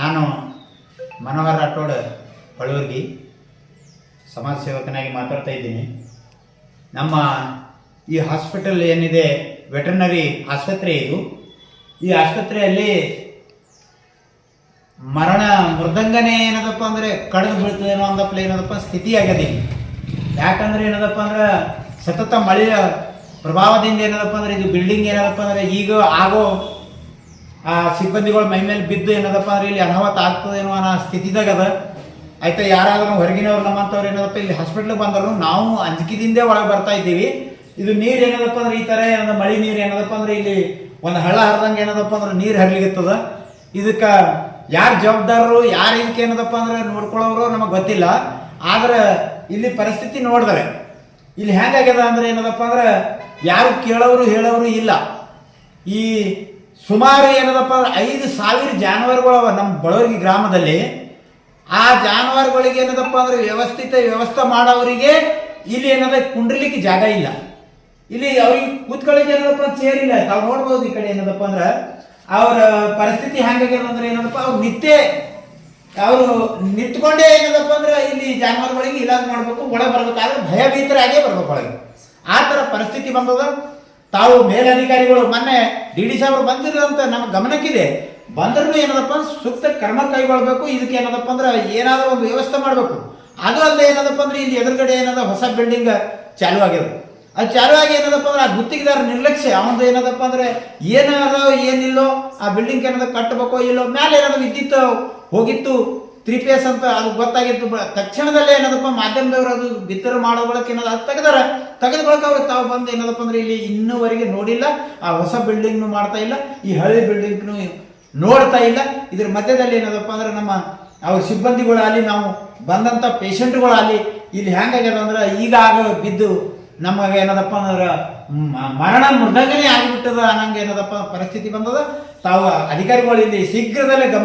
ನಾನು ಮನೋಹರ್ ರಾಠೋಡ್ ಬಳ್ಳೂರ್ಗಿ ಸಮಾಜ ಸೇವಕನಾಗಿ ಮಾತಾಡ್ತಾ ಇದ್ದೀನಿ. ನಮ್ಮ ಈ ಹಾಸ್ಪಿಟಲ್ ಏನಿದೆ, ವೆಟರ್ನರಿ ಆಸ್ಪತ್ರೆ ಇದು. ಈ ಆಸ್ಪತ್ರೆಯಲ್ಲಿ ಮರಣ ಮೃದಂಗನೇ ಏನದಪ್ಪ ಅಂದರೆ ಕಡಿದು ಬೀಳ್ತದೇನೋ ಅಂದಪ್ಪ ಏನದಪ್ಪ ಸ್ಥಿತಿ ಆಗದೆ ಯಾಕಂದ್ರೆ ಏನದಪ್ಪ ಅಂದ್ರೆ ಸತತ ಮಳೆಯ ಪ್ರಭಾವದಿಂದ ಏನದಪ್ಪ ಅಂದರೆ ಇದು ಬಿಲ್ಡಿಂಗ್ ಏನದಪ್ಪ ಅಂದರೆ ಈಗ ಆಗೋ ಆ ಸಿಬ್ಬಂದಿಗಳು ಮೈ ಮೇಲೆ ಬಿದ್ದು ಏನದಪ್ಪ ಅಂದ್ರೆ ಇಲ್ಲಿ ಅನಾಹುತ ಏನೋ ಅನ್ನೋ ಸ್ಥಿತಿದಾಗ ಅದ. ಆಯ್ತಾ, ಯಾರಾದ್ರೂ ಹೊರಗಿನವ್ರು ನಮ್ಮಂಥವ್ರು ಏನದಪ್ಪ, ಇಲ್ಲಿ ಹಾಸ್ಪಿಟ್ಲಿಗೆ ಬಂದರು ನಾವು ಅಂಜಿಕಿದಿಂದ ಒಳಗೆ ಬರ್ತಾ ಇದ್ದೀವಿ. ಇದು ನೀರು ಏನದಪ್ಪ ಅಂದ್ರೆ ಈ ಥರ ಏನದ, ಮಳೆ ನೀರು ಏನದಪ್ಪ ಅಂದ್ರೆ ಇಲ್ಲಿ ಒಂದು ಹಳ್ಳ ಹರಿದಂಗೆ ಏನದಪ್ಪ ಅಂದ್ರೆ ನೀರು ಹರಿಲಿಕ್ಕತ್ತದ ಇದಕ್ಕೆ ಯಾರು ಜವಾಬ್ದಾರರು, ಯಾರು ಇದಕ್ಕೆ ಏನದಪ್ಪ ಅಂದ್ರೆ ನೋಡ್ಕೊಳ್ಳೋರು ನಮಗೆ ಗೊತ್ತಿಲ್ಲ. ಆದ್ರೆ ಇಲ್ಲಿ ಪರಿಸ್ಥಿತಿ ನೋಡಿದ್ರೆ, ಇಲ್ಲಿ ಹೆಂಗಾಗ್ಯದ ಅಂದ್ರೆ ಏನದಪ್ಪ ಅಂದ್ರೆ ಯಾರು ಕೇಳೋರು ಹೇಳೋರು ಇಲ್ಲ. ಈ ಸುಮಾರು ಏನದಪ್ಪ ಐದು ಸಾವಿರ ಜಾನುವಾರುಗಳು ಅವ ನಮ್ಮ ಬಡವರಿಗೆ ಗ್ರಾಮದಲ್ಲಿ. ಆ ಜಾನುವಾರುಗಳಿಗೆ ಏನದಪ್ಪ ಅಂದ್ರೆ ವ್ಯವಸ್ಥಿತ ವ್ಯವಸ್ಥೆ ಮಾಡೋವರಿಗೆ ಇಲ್ಲಿ ಏನದ ಕುಂಡ್ರಲಿಕ್ಕೆ ಜಾಗ ಇಲ್ಲ. ಇಲ್ಲಿ ಅವ್ರಿಗೆ ಕೂತ್ಕೊಳ್ಳಿಕ್ಕೆ ಏನದಪ್ಪ ಚೇರ್ ಇಲ್ಲ ತಾವು ನೋಡ್ಬೋದು ಈ ಕಡೆ ಏನದಪ್ಪ ಅಂದ್ರೆ ಅವರ ಪರಿಸ್ಥಿತಿ ಹೆಂಗಾಗ್ಯದ ಅಂದ್ರೆ ಏನದಪ್ಪ ಅವ್ರು ನಿತ್ಯ ಅವರು ನಿಂತ್ಕೊಂಡೇ ಏನದಪ್ಪ ಅಂದ್ರೆ ಇಲ್ಲಿ ಜಾನುವಾರುಗಳಿಗೆ ಇಲಾಜ್ ಮಾಡಬೇಕು, ಒಳಗೆ ಬರ್ಬೇಕಾದ್ರೆ ಭಯಭೀತರಾಗೇ ಬರ್ಬೇಕು ಒಳಗೆ. ಆ ಥರ ಪರಿಸ್ಥಿತಿ ಬಂದದ. ತಾವು ಮೇಲಧಿಕಾರಿಗಳು, ಮೊನ್ನೆ ಡಿ ಡಿ ಸಾಹೇಬರು ಬಂದಿರೋಂತ ನಮ್ಮ ಗಮನಕ್ಕಿದೆ. ಬಂದ್ರೂ ಏನದಪ್ಪ, ಸೂಕ್ತ ಕ್ರಮ ಕೈಗೊಳ್ಬೇಕು, ಇದಕ್ಕೆ ಏನದಪ್ಪ ಅಂದ್ರೆ ಏನಾದರೂ ಒಂದು ವ್ಯವಸ್ಥೆ ಮಾಡಬೇಕು. ಅದು ಅಲ್ಲದೆ ಏನದಪ್ಪ ಅಂದ್ರೆ ಇಲ್ಲಿ ಎದುರುಗಡೆ ಏನದ ಹೊಸ ಬಿಲ್ಡಿಂಗ್ ಚಾಲು ಆಗ್ಯದ ಅದು ಚಾಲು ಆಗಿ ಏನದಪ್ಪ ಅಂದ್ರೆ ಆ ಗುತ್ತಿಗೆದಾರ ನಿರ್ಲಕ್ಷ್ಯ, ಅವನದು ಏನದಪ್ಪ ಅಂದ್ರೆ ಏನದ ಏನಿಲ್ಲೋ ಆ ಬಿಲ್ಡಿಂಗ್ ಏನದ ಕಟ್ಟಬೇಕೋ ಇಲ್ಲೋ ಮೇಲೆ ಏನಾದ್ರು ವಿದ್ಯುತ್ ಹೋಗಿತ್ತು ತ್ರೀ ಪೇಸ್ ಅಂತ ಅದು ಗೊತ್ತಾಗಿತ್ತು. ತಕ್ಷಣದಲ್ಲೇ ಏನದಪ್ಪ, ಮಾಧ್ಯಮದವರು ಅದು ಬಿತ್ತರ ಮಾಡೋ ಬಳಕೆ ಏನದ ಅದು ತೆಗೆದಾರ? ತೆಗೆದ ಬಳಕ ಅವ್ರು ತಾವು ಬಂದು ಏನದಪ್ಪ ಅಂದ್ರೆ ಇಲ್ಲಿ ಇನ್ನೂವರೆಗೆ ನೋಡಿಲ್ಲ, ಆ ಹೊಸ ಬಿಲ್ಡಿಂಗ್ನು ಮಾಡ್ತಾ ಇಲ್ಲ, ಈ ಹಳೆ ಬಿಲ್ಡಿಂಗ್ನು ನೋಡ್ತಾ ಇಲ್ಲ. ಇದ್ರ ಮಧ್ಯದಲ್ಲಿ ಏನದಪ್ಪ ಅಂದ್ರೆ ನಮ್ಮ ಅವ್ರ ಸಿಬ್ಬಂದಿಗಳಾಗಲಿ, ನಾವು ಬಂದಂಥ ಪೇಷಂಟ್ಗಳಾಗಲಿ ಇಲ್ಲಿ ಹೆಂಗಾಗ್ಯದ ಅಂದ್ರೆ ಈಗ ಆಗ ಬಿದ್ದು ನಮಗೆ ಏನದಪ್ಪ ಅಂದ್ರೆ ಮರಣ ಮೃದಂಗನೇ ಆಗಿಬಿಟ್ಟದ ಅನ್ನಂಗೆ ಏನದಪ್ಪ ಪರಿಸ್ಥಿತಿ ಬಂದದ. ತಾವು ಅಧಿಕಾರಿಗಳು ಇಲ್ಲಿ ಶೀಘ್ರದಲ್ಲೇ ಗಮನ